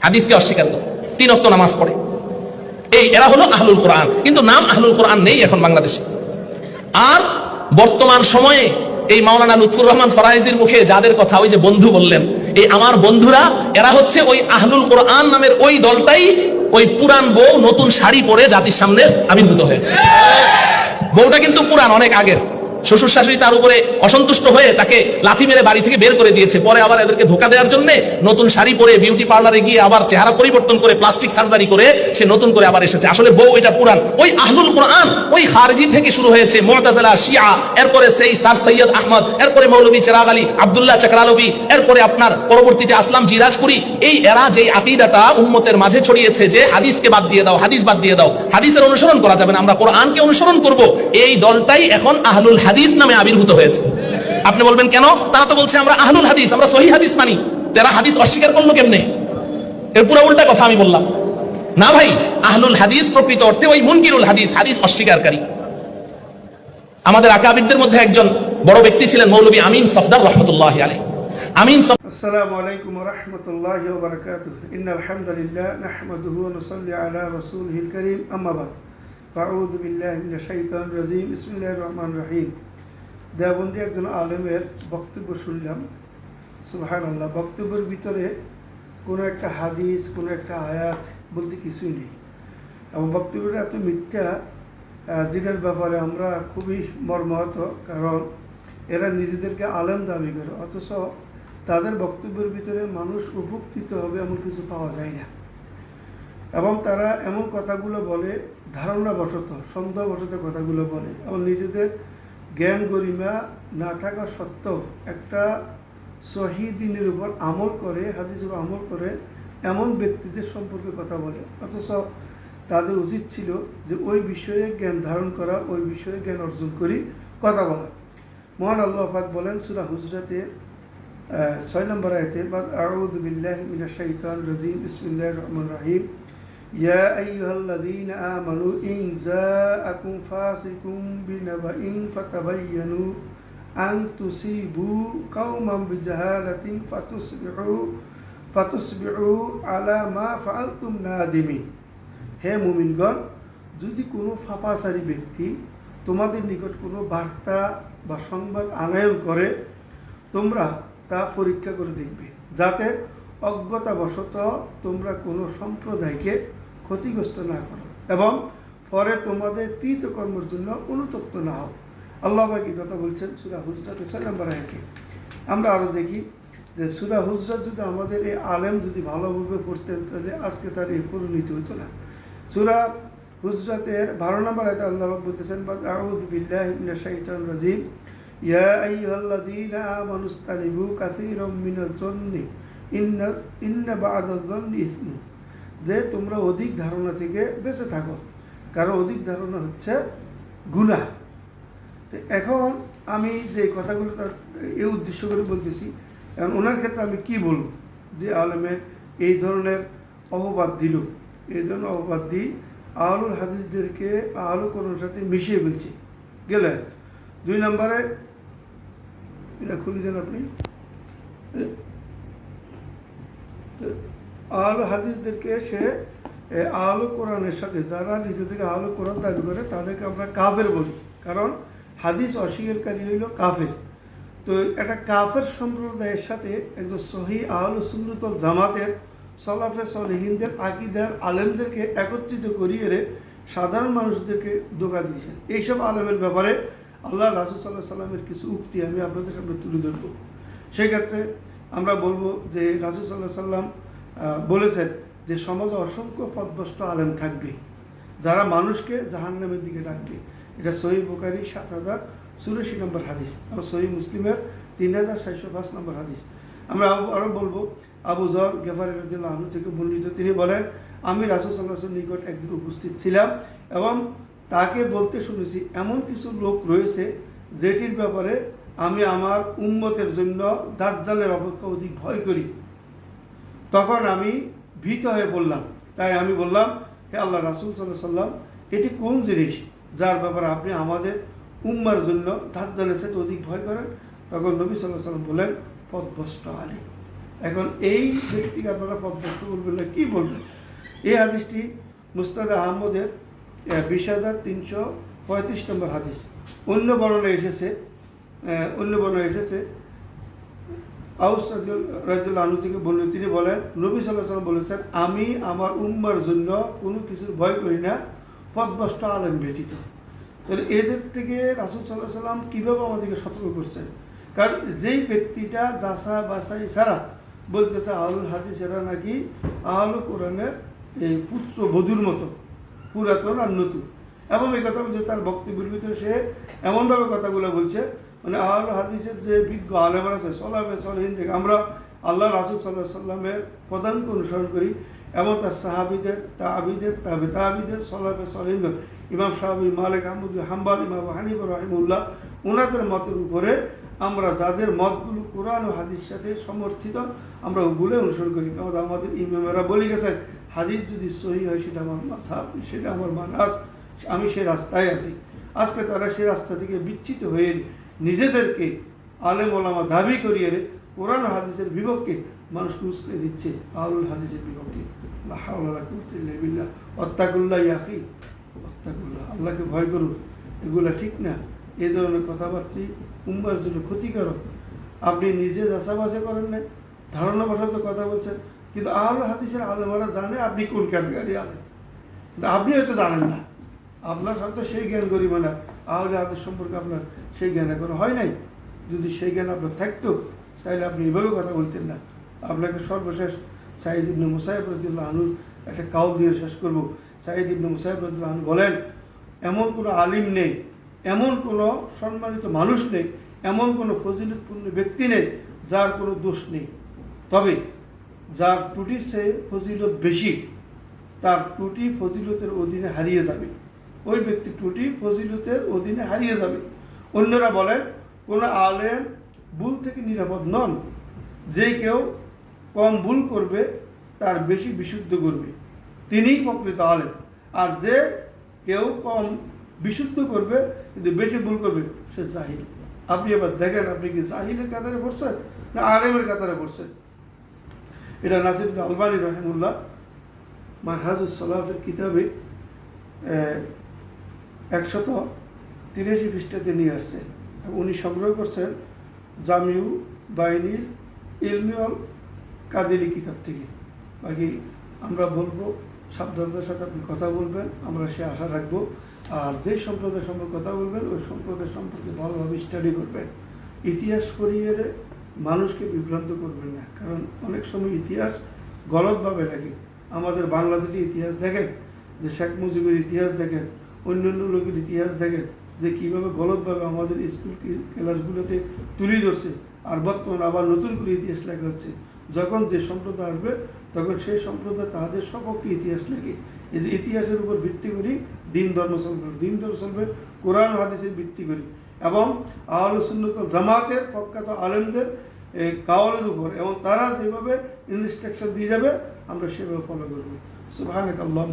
হাদিসকে অস্বীকার করে। তিন অক্ত নামাজ পড়ে। এই, এরা হলো আহলুল কোরআন। কিন্তু নাম আহলুল কোরআন নেই এখন বাংলাদেশে। আর বর্তমান সময়ে এই মাওলানা লুৎফুর রহমান ফরাইজির মুখে যাদের কথা ওই যে বন্ধু বললেন, এই আমার বন্ধুরা, এরা হচ্ছে ওই আহলুল কোরআন নামের ওই দলটাই ওই পুরান বউ নতুন শাড়ি পরে জাতির সামনে আবির্ভূত হয়েছে। বউটা কিন্তু পুরান, অনেক আগের। শ্বশুর শাশুড়ি তার উপরে অসন্তুষ্ট হয়ে তাকে লাথি মেরে বাড়ি থেকে বের করে দিয়েছে। পরে আবার এদেরকে ধোকা দেওয়ার জন্য নতুন শাড়ি পরে বিউটি পার্লারে গিয়ে আবার চেহারা পরিবর্তন করে প্লাস্টিক সার্জারি করে সে নতুন করে আবার এসেছে। আসলে বউ এটা পুরান ওই আহলুল কোরআন, ওই খারজি থেকে শুরু হয়েছে মুতাজিলা, শিয়া, এরপরে সেই স্যার সৈয়দ আহমদ, এরপরে মৌলভী চেরাগ আলী, আবদুল্লাহ চাকরালভি, এরপরে আপনার পরবর্তীতে আসলাম জিরাজপুরি। এই এরা যে আকিদাটা উম্মতের মাঝে ছড়িয়েছে যে হাদিসকে বাদ দিয়ে দাও, হাদিস বাদ দিয়ে দাও, হাদিসের অনুসরণ করা যাবে না। আমরা কোরআনকে অনুসরণ করব। এই দলটাই এখন আহলুল হাদিস নামে আবির্ভূত হয়েছে। আপনি বলবেন, কেন? তারা তো বলছে, আমরা আহলুল হাদিস, আমরা সহি হাদিস মানি। তারা হাদিস অস্বীকার করল কেমনে? এর পুরো উল্টা কথা আমি বললাম। না ভাই, আহলুল হাদিস প্রকৃত অর্থে ওই মুনকিরুল হাদিস হাদিস অস্বীকারী। আমাদের আকাবিদদের মধ্যে একজন বড় ব্যক্তি ছিলেন মৌলবী আমিন সফদার রহমতুল্লাহ আলী আমিন আসসালামু আলাইকুম ওয়া রাহমাতুল্লাহি ওয়া বারাকাতুহু। ইন্নাল হামদুলিল্লাহ নাহমাদুহু ওয়া নুসাল্লি আলা রাসূলিহিল কারীম। আম্মা বাদ। ফাউদ শাহিদান রাজিম ইসমুল্লাহ রহমান রাহিম। দেওবন্দি একজন আলমের বক্তব্য শুনলাম। সুহান আল্লাহ বক্তব্যের ভিতরে কোনো একটা হাদিস, কোনো একটা আয়াত বলতে কিছুই নেই। এবং বক্তব্যের এত মিথ্যা যেটার ব্যাপারে আমরা খুবই মর্মাহত, কারণ এরা নিজেদেরকে আলেম দাবি করে। অথচ তাদের বক্তব্যের ভিতরে মানুষ উপকৃত হবে এমন কিছু পাওয়া যায় না। এবং তারা এমন কথাগুলো বলে, ধারণাবশত, সন্দেহবশত কথাগুলো বলে। এবং নিজেদের জ্ঞান গরিমা না থাকা সত্ত্বেও একটা সহি দিনের উপর আমল করে, হাদিসের উপর আমল করে এমন ব্যক্তিদের সম্পর্কে কথা বলে। অথচ তাদের উচিত ছিল যে ওই বিষয়ে জ্ঞান ধারণ করা, ওই বিষয়ে জ্ঞান অর্জন করি, কথা বলা। মহান আল্লাহ পাক বলেন, সুরা হুজরাতে ছয় নম্বর আয়তে বাদ আউযু বিল্লাহি মিনাশ শাইতানির রাজিম, বিসমিল্লাহির রহমান রহিম। ইয়া আইয়ুহাল্লাযীনা আমানু ইন জাআকুম ফাসিকুম বিনাবাইন ফাতাবাyyanu আন তুসিবু কওমান বিজাহালাতিন ফাতুসবিহু ফাতুসবিহু আলা মা ফাআলতুম নাদিমিন হে মুমিনগণ, যদি কোনো ফাপাসারী ব্যক্তি তোমাদের নিকট কোনো বার্তা বা সংবাদ আনায়ন করে, তোমরা তা পরীক্ষা করে দেখবে, যাতে অজ্ঞতাবশত তোমরা কোনো সম্প্রদায়কে ক্ষতিগ্রস্ত না করো এবং পরে তোমাদের কৃতকর্মের জন্য অনুতপ্ত না হও। আল্লাহ কি কথা বলছেন সুরা হুজরাতে ছয় নম্বর আয়াতে। আমরা আরও দেখি যে সুরা হুজরাত যদি আমাদের এই আলেম যদি ভালোভাবে পড়তেন, তাহলে আজকে তার এই পরিণতি হতো না। সুরা হুজরাতের বারো নম্বর আয়তে আল্লাহ বলতেছেন আউযু বিল্লাহি শাইতানির রাজিম। ইয়া আইয়ুহাল্লাযীনা আমানু কাসীরাম মিনাজ জন্নি ইন্না ইন্না বা'দাজ জন্নি ইসম যে তোমরা অধিক ধারণা থেকে বেঁচে থাকো। কারণ অধিক ধারণা হচ্ছে গুনাহ তো এখন আমি যে কথাগুলো তার এই উদ্দেশ্য করে বলতেছি, এখন ওনার ক্ষেত্রে আমি কি বলব? যে আলমে এই ধরনের অহবাদ দিল। এই ধরনের অহবাদ দিই আহলুল হাদিসদেরকে আহলু করোনার সাথে মিশিয়ে বলছি গেলে দুই নম্বরে, এটা খুলি দেন আপনি। আহলু হাদিসদেরকে সে এ, আহলু কোরআনের সাথে যারা নিজেদেরকে আহলু কোরআন দাবি করে তাদেরকে আমরা কাফের বলি। কারণ হাদিস অস্বীকারী হইল কাফের। তো একটা কাফের সম্প্রদায়ের সাথে একজন সহি আহল সুন্নতল জামাতের সলাফে সলহিনদের আকিদার আলেমদেরকে একত্রিত করিয়ে সাধারণ মানুষদেরকে দোকা দিয়েছেন। এইসব আলেমের ব্যাপারে আল্লাহ রাসুল সাল্লাহ সাল্লামের কিছু উক্তি আমি আপনাদের সামনে তুলে ধরবো। সেক্ষেত্রে আমরা বলব যে রাসুল সাল্লাহ সাল্লাম বলেছেন যে সমাজে অসংখ্য পদভস্ত আলেম থাকবে, যারা মানুষকে জাহান্নামের দিকে ডাকবে। এটা সহি বোকারি সাত হাজার চুরাশি নম্বর হাদিস আর সহি মুসলিমের তিন হাজার সাতশো পাঁচ নম্বর হাদিস। আমরা আরও- বলব, আবু জর গেফারি রাদিয়াল্লাহু আনহু থেকে বর্ণিত তিনি বলেন, আমি রাসুল সাল্লাহ নিকট একদিন উপস্থিত ছিলাম এবং তাকে বলতে শুনেছি, এমন কিছু লোক রয়েছে যেটির ব্যাপারে আমি আমার উম্মতের জন্য দাজ্জালের অপেক্ষা অধিক ভয় করি। তখন আমি ভীত হয়ে বললাম। তাই আমি বললাম, হে আল্লাহ রাসুল সাল্লাহ সাল্লাম এটি কোন জিনিস যার ব্যাপারে আপনি আমাদের উম্মার জন্য দাজ্জালের সাথে অধিক ভয় করেন? তখন নবী সাল্লাহ সাল্লাম বলেন পদভস্ত আলী। এখন এই ব্যক্তিকে আপনারা পদভ্রষ্ট বলবেন না, কী বলবেন? এই হাদিসটি মুস্তাদ আহমদের বিশ হাজার তিনশো পঁয়ত্রিশ নম্বর হাদিস। অন্য বর্ণনা এসেছে অন্য বর্ণনা এসেছে আউস রাজুল আনু থেকে বললেন তিনি বলেন, নবী সাল্লাহ সাল্লাম বলেছেন, আমি আমার উম্মার জন্য কোনো কিছুর ভয় করি না পদভষ্ট আলেম ব্যতীত। তাহলে এদের থেকে রাসুল সাল্লাহ সাল্লাম কীভাবে আমাদেরকে সতর্ক করছেন? কারণ যেই ব্যক্তিটা যাসা বাসাই ছাড়া বলতেছে আহুল হাদিসেরা নাকি আহল কোরআনের এই পুত্র বধুর মতো, পুরাতন আর নতুন। এবং এই কথা বলছে, তার বক্তব্যের ভিতরে সে এমনভাবে কথাগুলো বলছে মানে আহল হাদিসের যে বিজ্ঞ আলেমরা আছে, সলাফে সলহীন থেকে আমরা আল্লাহ রাসুল সাল্লাহ সাল্লামের প্রধানকে অনুসরণ করি এবং তার সাহাবিদের তা তাহাবিদের তাবে তাহাবিদের সলাফে সলহীন ইমাম সাহাবি মালিক আহমদ, হাম্বাল, ইমাম হানিফ রহিমুল্লাহ ওনাদের মতের উপরে আমরা যাদের মতগুলো কোরআন ও হাদিস সাথে সমর্থিত, আমরা ওগুলো অনুসরণ করি। কারণ আমাদের ইমামেরা বলে গেছেন, হাদিস যদি সহি হয় সেটা আমার মাসাব সেটা আমার মানাস, আমি সে রাস্তায় আছি। আজকে তারা সে রাস্তা থেকে বিচ্ছিত হয়ে নিজেদেরকে আলেম ওলামা দাবি করিয়ে কোরআন হাদিসের বিপক্ষে মানুষকে উস্কে দিচ্ছে আউল হাদিসের বিপক্ষে। অত্তাকুল্লাহ আল্লাহকে ভয় করুন। এগুলা ঠিক না। এ ধরনের কথাবার্তা উম্মার জন্য ক্ষতিকারক। আপনি নিজে যাচাবাসা করেন না, ধারণাবশত কথা বলছেন। কিন্তু আহল হাদিসের আলেমারা জানে আপনি কোন ক্যাটাগরি আলেন কিন্তু আপনি হয়তো জানেন না। আপনার হয়তো সেই জ্ঞান গরিব না। আহলে হাদিস সম্পর্কে আপনার সেই জ্ঞান এখনও হয় নাই। যদি সেই জ্ঞান আপনার থাকতো, তাহলে আপনি এভাবে কথা বলতেন না। আপনাকে সর্বশেষ সাইদ ইবনে মুসাইব রদুল্লাহ আনুর একটা কাউল দিয়ে শেষ করব। সাইদ ইবনে মুসাইব রদুল্লাহ আনু বলেন, এমন কোনো আলিম নেই, এমন কোনো সম্মানিত মানুষ নেই, এমন কোনো ফজিলতপূর্ণ ব্যক্তি নেই যার কোনো দোষ নেই। তবে যার ত্রুটির চেয়ে ফজিলত বেশি, তার ত্রুটি ফজিলতের অধীনে হারিয়ে যাবে। ওই ব্যক্তি ত্রুটি ফজিলতের অধীনে হারিয়ে যাবে। অন্যরা বলেন, কোনো আলেম ভুল থেকে নিরাপদ নন। যে কেউ কম ভুল করবে, তার বেশি বিশুদ্ধ করবে। তিনিই প্রকৃত আলেম। আর যে কেউ কম বিশুদ্ধ করবে, কিন্তু বেশি ভুল করবে, সে জাহিল। আপনি এবার দেখেন, আপনি কি জাহিলের কাতারে পড়ছেন না আলেমের কাতারে পড়ছেন? এটা নাসির আলবানী রহমুল্লাহ মারহাজুস সলাফের কিতাবে একশত তিরাশি পৃষ্ঠাতে নিয়ে আসছেন উনি সংগ্রহ করছেন জামিউ বাহিনীর ইলমিয়ল কাদিলি কিতাব থেকে। বাকি আমরা বলব, সাবধানতার সাথে আপনি কথা বলবেন, আমরা সে আশা রাখব। আর যে সম্প্রদায় সম্পর্কে কথা বলবেন, ওই সম্প্রদায় সম্পর্কে ভালোভাবে স্টাডি করবেন। ইতিহাস করিয়ে মানুষকে বিভ্রান্ত করবেন না, কারণ অনেক সময় ইতিহাস গলতভাবে লাগে আমাদের বাংলাদেশের ইতিহাস দেখেন, যে শেখ মুজিবের ইতিহাস দেখেন অন্য অন্য লোকের ইতিহাস দেখেন যে কীভাবে গলতভাবে আমাদের স্কুল ক্লাসগুলোতে তুলে ধরছে আর বর্তমানে আবার নতুন করে ইতিহাস লেখা হচ্ছে। যখন যে সম্প্রদায় আসবে, তখন সেই সম্প্রদায় তাদের সপক্ষে ইতিহাস লেখে। এই যে ইতিহাসের উপর ভিত্তি করি দিন ধর্ম চলবে। দিন ধর্ম চলবে, কোরআন হাদিসের ভিত্তি করি এবং আহল সুন্নত জামাতের প্রখ্যাত আলেমদের কাওয়ালের উপর এবং তারা যেভাবে ইনস্ট্রাকশন দিয়ে যাবে, আমরা সেভাবে ফলো করব। সুবাহ আল্লাহ